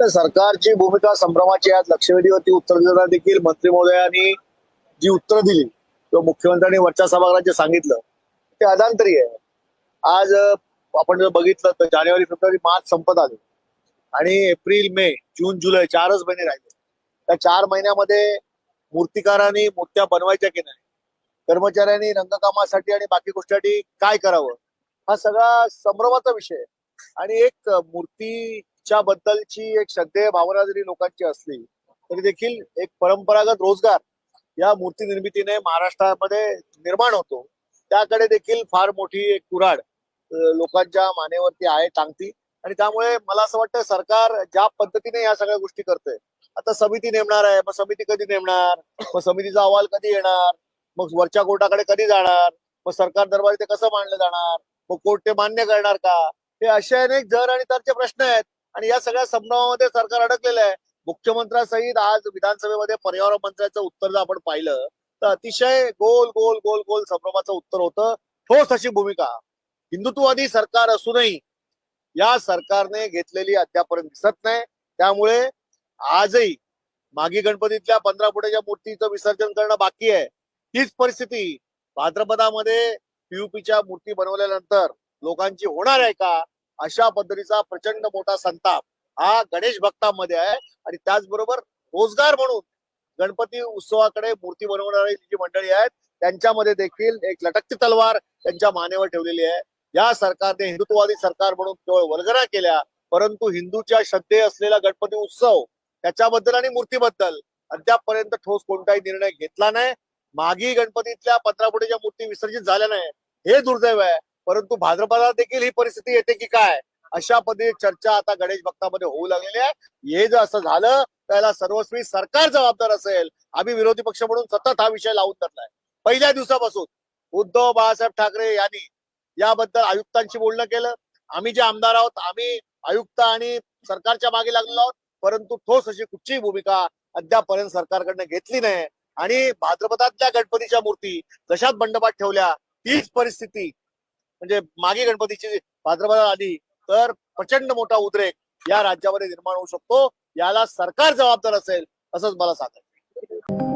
तर सरकारची भूमिका संभ्रमाची आज लक्षवेधीवरती उत्तर देताना देखील मंत्री महोदयांनी जी उत्तर दिली किंवा मुख्यमंत्र्यांनी वरच्या सभागृहात जे सांगितलं ते अदांतरी आहे. आज आपण जर बघितलं तर जानेवारी फेब्रुवारी मार्च संपत आले. आणि एप्रिल मे जून जुलै चारच महिने राहिले. त्या चार महिन्यामध्ये मूर्तिकारांनी मूर्त्या बनवायच्या की नाही कर्मचाऱ्यांनी रंगकामासाठी आणि बाकी गोष्टीसाठी काय करावं हा सगळा संभ्रमाचा विषय आहे. आणि एक मूर्तीच्या बद्दलची एक श्रद्धेय भावना जरी लोकांची असली तरी देखील एक परंपरागत रोजगार या मूर्ती निर्मितीने महाराष्ट्रामध्ये निर्माण होतो. त्याकडे देखील फार मोठी एक कुराड लोकांच्या मानेवरती आहे टांगती. आणि त्यामुळे मला असं वाटतं सरकार ज्या पद्धतीने या सगळ्या गोष्टी करते आता समिती नेमणार आहे मग समिती कधी नेमणार? मग समितीचा अहवाल कधी येणार? मग वरच्या कोर्टाकडे कधी जाणार? मग सरकार दरबारी ते कसं मांडलं जाणार? मग कोर्ट ते मान्य करणार का? हे असे अनेक जर आणि तरचे प्रश्न आहेत. आणि या सगळ्या संभ्रमामध्ये सरकार अडकलेलं आहे. मुख्यमंत्र्यांसहित आज विधानसभेमध्ये पर्यावरण मंत्र्याचं उत्तर जर आपण पाहिलं तर अतिशय गोल गोल गोल गोल संभ्रमाचं उत्तर होतं. ठोस अशी भूमिका. हिंदुत्ववादी सरकार असूनही या सरकारने घेतलेली अद्यापर्यंत दिसत नाही. त्यामुळे आजही मागी गणपतीतल्या पंधरा फुटाच्या मूर्तीचं विसर्जन करणं बाकी आहे. हीच परिस्थिती भाद्रपदामध्ये पीयूपीच्या मूर्ती बनवल्यानंतर लोकांची होणार आहे का? अशा पद्धतीचा प्रचंड मोठा संताप हा गणेश भक्तांमध्ये आहे. आणि त्याचबरोबर रोजगार म्हणून गणपती उत्सवाकडे मूर्ती बनवणारी जी मंडळी आहेत त्यांच्यामध्ये देखील एक लटकती तलवार त्यांच्या मानेवर ठेवलेली आहे. या सरकारने हिंदुत्ववादी सरकार म्हणून केवळ वल्गना केल्या परंतु हिंदूच्या श्रद्धे असलेला गणपती उत्सव त्याच्याबद्दल आणि मूर्तीबद्दल अद्यापपर्यंत ठोस कोणताही निर्णय घेतला नाही. मागी गणपतीतल्या पंधरा मूर्ती विसर्जित झाल्या नाही हे दुर्दैव आहे. परंतु भाद्रपदात देखील ही परिस्थिती येते की काय? अशा पद्धती चर्चा आता गणेश भक्तामध्ये होऊ लागलेली आहे. हे जर असं झालं त्याला सर्वस्वी सरकार जबाबदार असेल. आम्ही विरोधी पक्ष म्हणून सतत हा विषय लावून धरलाय. पहिल्या दिवसापासून उद्धव बाळासाहेब ठाकरे यांनी याबद्दल आयुक्तांशी बोलणं केलं. आम्ही जे आमदार आहोत आम्ही आयुक्त आणि सरकारच्या मागे लागलेलो आहोत. परंतु ठोस अशी कुठचीही भूमिका अद्यापर्यंत सरकारकडनं घेतली नाही. आणि भाद्रपदातल्या गणपतीच्या मूर्ती जशात बंडपात ठेवल्या तीच परिस्थिती म्हणजे मागे गणपतीची भाद्रपदात आली तर प्रचंड मोठा उद्रेक या राज्यामध्ये निर्माण होऊ शकतो. याला सरकार जबाबदार असेल असंच मला सांगायचं